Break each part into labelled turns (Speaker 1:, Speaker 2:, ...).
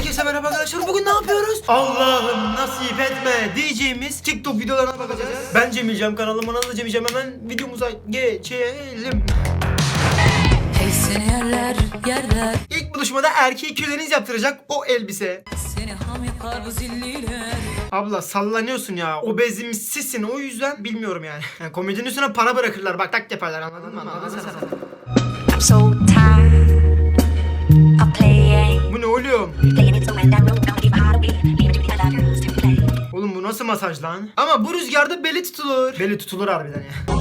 Speaker 1: Herkese merhaba arkadaşlar. Bugün ne yapıyoruz? Allah'ım nasip etme diyeceğimiz TikTok videolarına bakacağız. Ben Cemil Cem kanalıma nasıl Cemil Cem hemen videomuza geçelim.
Speaker 2: Hey seni yerler yerler
Speaker 1: İlk buluşmada erkeği köleniz yaptıracak o elbise.
Speaker 2: Seni ham yapar bu zilliler
Speaker 1: Abla sallanıyorsun ya. Obezimsizsin o yüzden bilmiyorum yani. yani komedinin üstüne para bırakırlar. Bak tak yaparlar anladın mı? Anladın sen?
Speaker 3: I'm so tired play.
Speaker 1: Oğlum bu nasıl masaj lan? Ama bu rüzgarda beli tutulur. Beli tutulur harbiden ya.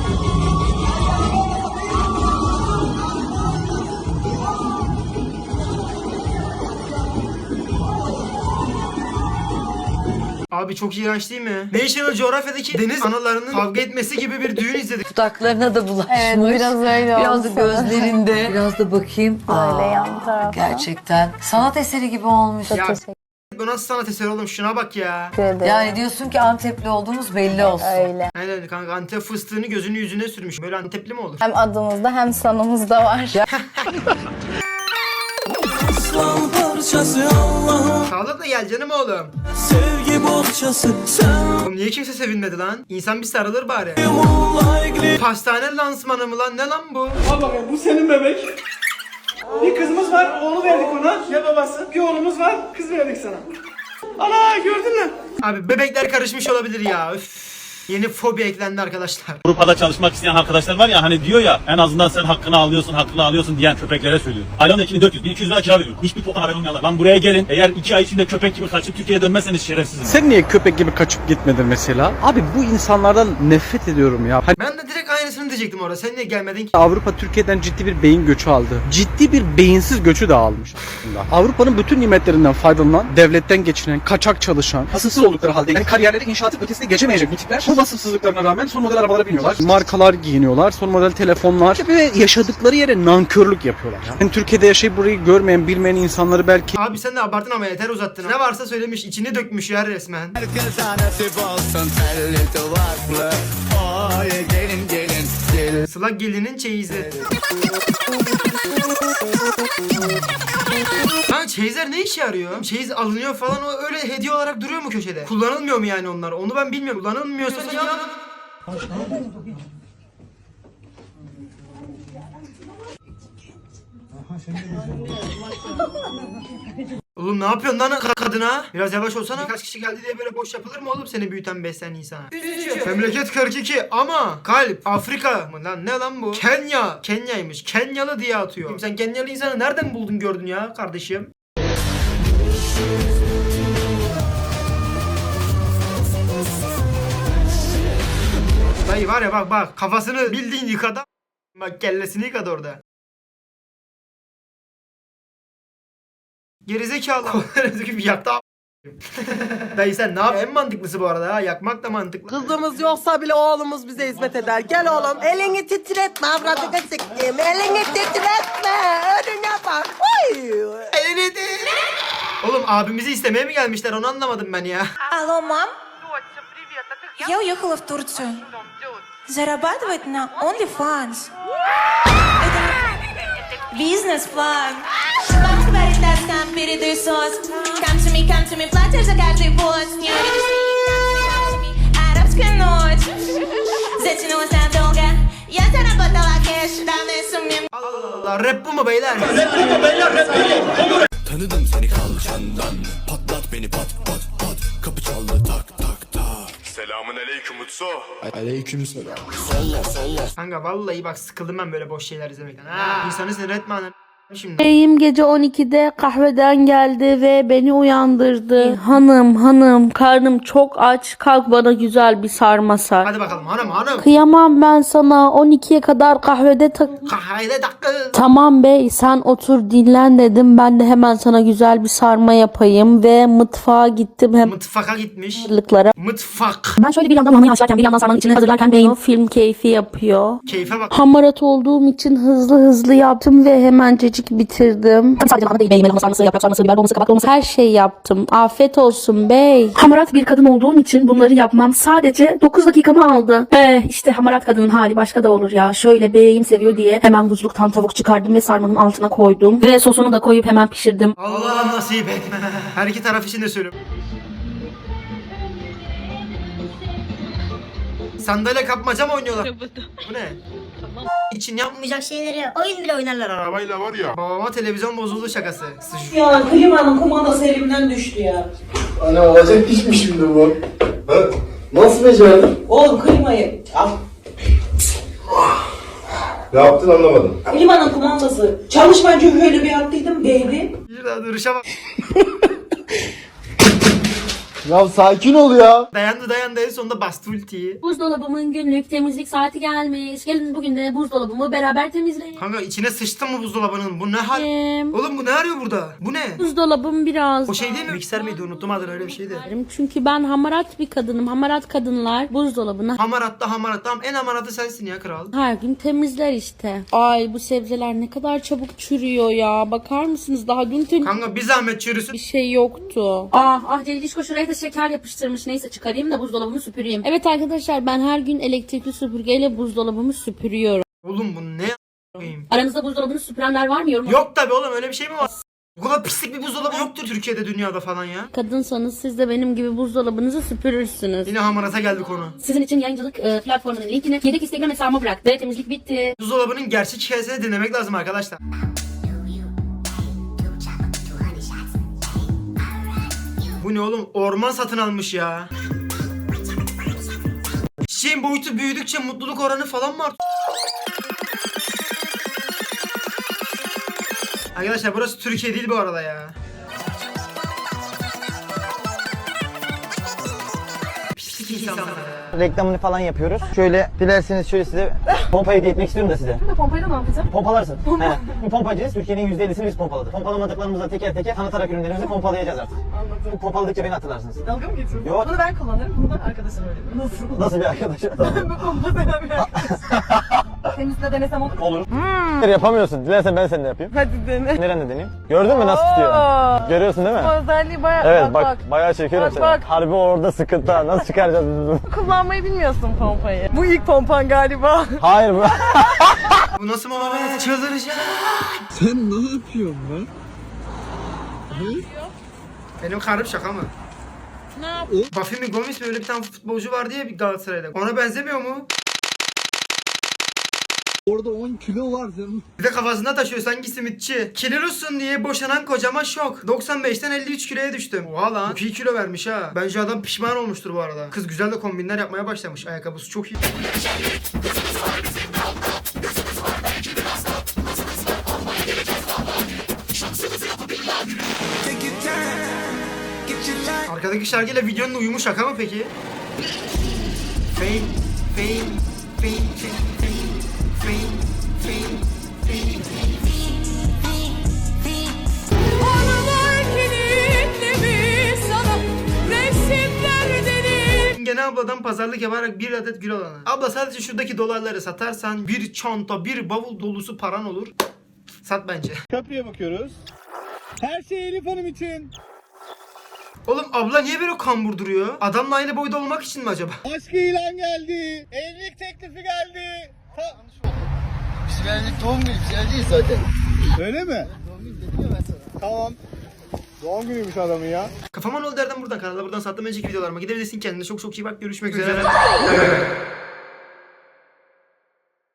Speaker 1: Abi çok iğrenç değil mi? National Geographic'deki deniz analarının kavga etmesi gibi bir düğün izledik.
Speaker 4: Dudaklarına da bulaşmış.
Speaker 5: Evet biraz öyle
Speaker 4: Biraz da gözlerinde. Biraz da bakayım.
Speaker 5: Öyle
Speaker 4: Aa,
Speaker 5: yan.
Speaker 4: Gerçekten sanat eseri gibi olmuş.
Speaker 1: Ya
Speaker 5: Teşekkür
Speaker 1: bu nasıl sanat eseri oğlum şuna bak ya.
Speaker 5: ederim.
Speaker 4: Yani diyorsun ki Antepli olduğumuz belli olsun.
Speaker 5: öyle.
Speaker 1: Aynen kanka Antep fıstığını gözünü yüzüne sürmüş. Böyle Antepli mi olur?
Speaker 5: Hem adımızda hem sanımızda var.
Speaker 6: Aslan parçası Allah'ım
Speaker 1: Sağlıkla gel canım oğlum.
Speaker 6: Sevgi bohçası Sen
Speaker 1: Oğlum niye kimse sevinmedi lan? İnsan bir sarılır bari. Pastane lansmanı mı lan? Ne lan bu?
Speaker 7: Al bakayım bu senin bebek. Bir kızımız var, oğlu verdik ona. Ne babası? Bir oğlumuz var, kız verdik sana. Ana gördün mü?
Speaker 1: Abi bebekler karışmış olabilir ya. Üf. Yeni fobi eklendi arkadaşlar.
Speaker 8: Avrupa'da çalışmak isteyen arkadaşlar var ya hani diyor ya en azından sen hakkını alıyorsun hakkını alıyorsun diyen köpeklere söylüyor. Aylanın ekini 400 1200 lira kira veriyor. Hiçbir poka haber olmayanlar. Lan buraya gelin. Eğer 2 ay içinde köpek gibi kaçıp Türkiye'ye dönmezseniz şerefsizim.
Speaker 9: Sen niye köpek gibi kaçıp gitmedin mesela? Abi bu insanlardan nefret ediyorum ya. Hani
Speaker 1: Ben de direkt aynısını diyecektim orada. Sen niye gelmedin ki?
Speaker 9: Avrupa Türkiye'den ciddi bir beyin göçü aldı. Ciddi bir beyinsiz göçü de almış aslında. Avrupa'nın bütün nimetlerinden faydalanan, devletten geçinen, kaçak çalışan, vasıfsız oldukları halde yani kariyerleri inşaatın ötesine geçemeyecek bu tipler bu vasıfsızlıklarına rağmen son model arabalara biniyorlar. Markalar giyiniyorlar, son model telefonlar ve yaşadıkları yere nankörlük yapıyorlar. Yani Türkiye'de yaşayıp burayı görmeyen, bilmeyen insanları belki
Speaker 1: Abi sen de abartın ama yeter uzattın. Ne varsa söylemiş. içini dökmüş ya resmen. Sıla gelinin çeyizi. Ha çeyizler ne işe yarıyor? Çeyiz alınıyor falan o öyle hediye olarak duruyor mu köşede? Kullanılmıyor mu yani onlar? Onu ben bilmiyorum. Kullanılmıyorsa ya... Oğlum ne yapıyorsun lan ka- kadına? Biraz yavaş olsana. Birkaç kişi geldi diye böyle boş yapılır mı oğlum seni büyüten besleyen insana? Memleket 42 ama kalp Afrika mı lan ne lan bu? Kenya. Kenya'ymış. Kenyalı diye atıyor. Sen Kenyalı insanı nereden buldun gördün ya kardeşim? Dayı var ya bak bak kafasını bildiğin yıkadı. Bak kellesini yıkadı orada. Gerizekalı. Gerizekalı yaktı a- Dayı sen ne yap? En mantıklısı bu arada ha. Yakmak da mantıklı.
Speaker 10: Kızımız yoksa bile oğlumuz bize hizmet eder. Gel oğlum. Elini titretme avradını sikeyim. Elini titretme. Önüne bak. Oy.
Speaker 1: Elini de- Oğlum abimizi istemeye mi gelmişler onu anlamadım ben ya.
Speaker 11: Алло, мам? Я уехала в Турцию. Зарабатывать на OnlyFans. Это бизнес-план. Вам говорит, да, сам передаю сос. Come to me, come to me, платишь за каждый пост. Не увидишь меня, come to me, арабская ночь. Затянулась надолго. Я заработала кэш, давно суммем.
Speaker 1: Allah Allah rap bu mu beyler?
Speaker 6: Tanıdım seni kalçandan Patlat beni pat pat pat Kapı çaldı tak tak tak Selamun aleyküm Utsu Aleyküm selam
Speaker 1: Kanka vallahi bak sıkıldım ben böyle boş şeyler izlemekten. Ha, insanı sinir etme anam. Şimdi.
Speaker 12: Beyim gece 12'de kahveden geldi ve beni uyandırdı. Hanım hanım karnım çok aç kalk bana güzel bir sarma sar.
Speaker 1: Hadi bakalım hanım hanım.
Speaker 12: Kıyamam ben sana 12'ye kadar kahvede tak...
Speaker 1: Haydi dakika.
Speaker 12: Tamam bey sen otur dinlen dedim ben de hemen sana güzel bir sarma yapayım ve mutfağa gittim hem
Speaker 1: Mutfaka gitmiş.
Speaker 12: hazırlıklara.
Speaker 1: Mutfak.
Speaker 12: Ben şöyle bir yandan lahmacun açarken bir yandan sarmanın içini hazırlarken beyim film keyfi yapıyor.
Speaker 1: Keyfe bak.
Speaker 12: Hamarat olduğum için hızlı hızlı yaptım ve hemencecik cicik bitirdim. Sadece lahana değil, lahana sarması, yaprak sarması, biber dolması, kabak dolması her şeyi yaptım. Afiyet olsun bey. Hamarat bir kadın olduğum için bunları yapmam sadece 9 dakikamı aldı. Eh işte hamarat kadının hali başka da olur ya. Şöyle beyim seviyor diye hemen buzluktan tavuk çıkardım ve sarmanın altına koydum. Ve sosunu da koyup hemen pişirdim.
Speaker 1: Allah nasip etme. Her iki taraf için de söylüyorum. Sandalye kapmaca mı oynuyorlar? Bu ne? İçin yapmayacak şeyleri oyun bile oynarlar arabayla var ya. Babama televizyon bozuldu şakası. Sıç-
Speaker 10: Ya klimanın kumandası elimden düştü ya.
Speaker 6: Hani olacak iş mi şimdi bu? Ha? Nasıl becerdin?
Speaker 10: Oğlum klimayı. Al.
Speaker 6: Ne yaptın anlamadım.
Speaker 10: Klimanın kumandası. Çalışmayınca öyle bir attıydım değdi.
Speaker 1: Bir daha duruşa bak.
Speaker 6: Ya sakin ol ya.
Speaker 1: Dayandı dayandı en sonunda bastı ultiyi.
Speaker 12: Buzdolabımın günlük temizlik saati gelmiş. Gelin bugün de buzdolabımı beraber temizleyelim.
Speaker 1: Kanka içine sıçtı mı buzdolabının? Bu ne hal? Oğlum bu ne arıyor burada? Bu ne?
Speaker 12: Buzdolabım biraz
Speaker 1: O şey değil mi? Mikser miydi? Unuttum adını öyle bir şeydi.
Speaker 12: Çünkü ben hamarat bir kadınım. Hamarat kadınlar buzdolabını
Speaker 1: Hamaratta hamarat. Tamam en hamaratı sensin ya kral.
Speaker 12: her gün temizler işte. Ay bu sebzeler ne kadar çabuk çürüyor ya. Bakar mısınız daha dün temiz
Speaker 1: Kanka bir zahmet çürüsün.
Speaker 12: bir şey yoktu. Ah ah Celilişko şuraya şeker yapıştırmış. Neyse çıkarayım da buzdolabımı süpüreyim. Evet arkadaşlar ben her gün elektrikli süpürgeyle buzdolabımı süpürüyorum.
Speaker 1: Oğlum bu ne a**ayım?
Speaker 12: Aranızda buzdolabını süpürenler var mı yorum?
Speaker 1: Yok tabi oğlum öyle bir şey mi var? Bu kadar pislik bir buzdolabı yoktur Türkiye'de dünyada falan ya.
Speaker 12: Kadınsanız siz de benim gibi buzdolabınızı süpürürsünüz.
Speaker 1: Yine hamarata geldi konu.
Speaker 12: Sizin için yayıncılık e, platformunun linkini yedek Instagram hesabıma bıraktı. Temizlik bitti.
Speaker 1: Buzdolabının gerçek hikayesini dinlemek lazım arkadaşlar. Bu ne oğlum? Orman satın almış ya. Çiçeğin boyutu büyüdükçe mutluluk oranı falan mı artıyor? Arkadaşlar burası Türkiye değil bu arada ya. Pislik insanlar ya.
Speaker 13: reklamını falan yapıyoruz. Şöyle dilerseniz şöyle size pompa hediye etmek istiyorum da size.
Speaker 5: Pompayla ne yapacağım?
Speaker 13: Pompalarsın. He. Bir pompacıyız. Türkiye'nin %50'sini biz pompaladık. Pompalamadıklarımızı teker teker tanıtarak ürünlerimizi pompalayacağız artık. Anladım. Bu pompaladıkça beni hatırlarsınız.
Speaker 5: Dalga mı geçiyorsun?
Speaker 13: Yok.
Speaker 5: Bunu ben kullanırım. Bunu da arkadaşım öyle. Nasıl?
Speaker 13: Nasıl bir arkadaş?
Speaker 5: Bu pompa seven bir arkadaşım. Senin üstüne denesem olur mu?
Speaker 13: Olur. Yapamıyorsun. Dilersen ben seninle yapayım.
Speaker 5: Hadi dene.
Speaker 13: Nerede deneyeyim? Gördün mü nasıl tutuyor? Görüyorsun değil mi?
Speaker 5: Bu özelliği bayağı...
Speaker 13: Evet bak, bayağı çekiyorum
Speaker 5: Bak,
Speaker 13: seni.
Speaker 5: bak.
Speaker 13: Harbi orada sıkıntı ha. Nasıl çıkaracağız biz bunu?
Speaker 5: Kullanmayı bilmiyorsun pompayı. Bu ilk pompan galiba.
Speaker 13: Hayır bu.
Speaker 1: Bu nasıl muhabbet? Çıldıracağım.
Speaker 6: Sen ne yapıyorsun lan?
Speaker 1: Benim karım şaka mı?
Speaker 5: ne yapayım?
Speaker 1: Buffy mi Gomis mi öyle bir tane futbolcu vardı ya bir Galatasaray'da. Ona benzemiyor mu?
Speaker 6: Orada 10 kilo var senin.
Speaker 1: Bir de kafasında taşıyor sanki simitçi. Kilolusun diye boşanan kocama şok. 95'ten 53 kiloya düştüm. Oha lan. Çok iyi kilo vermiş ha. Bence adam pişman olmuştur bu arada. Kız güzel de kombinler yapmaya başlamış. Ayakkabısı çok iyi. Arkadaki şarkıyla videonun uyumu şaka mı peki? Fame, fame, fame, fame, fame. Gene abladan pazarlık yaparak bir adet gül alana. Abla sadece şuradaki dolarları satarsan bir çanta, bir bavul dolusu paran olur. Sat bence.
Speaker 7: Köprüye bakıyoruz. Her şey Elif Hanım için.
Speaker 1: Oğlum abla niye böyle kambur duruyor? Adamla aynı boyda olmak için mi acaba?
Speaker 7: Aşk ilan geldi. Evlilik teklifi geldi.
Speaker 6: Güzellik doğum günü güzel değil zaten.
Speaker 7: Öyle mi? Tamam. Doğum günüymüş adamın ya.
Speaker 1: Kafama ne oldu derden buradan kanala buradan sattım önceki videolarıma gidebilirsin kendine çok çok iyi bak görüşmek üzere.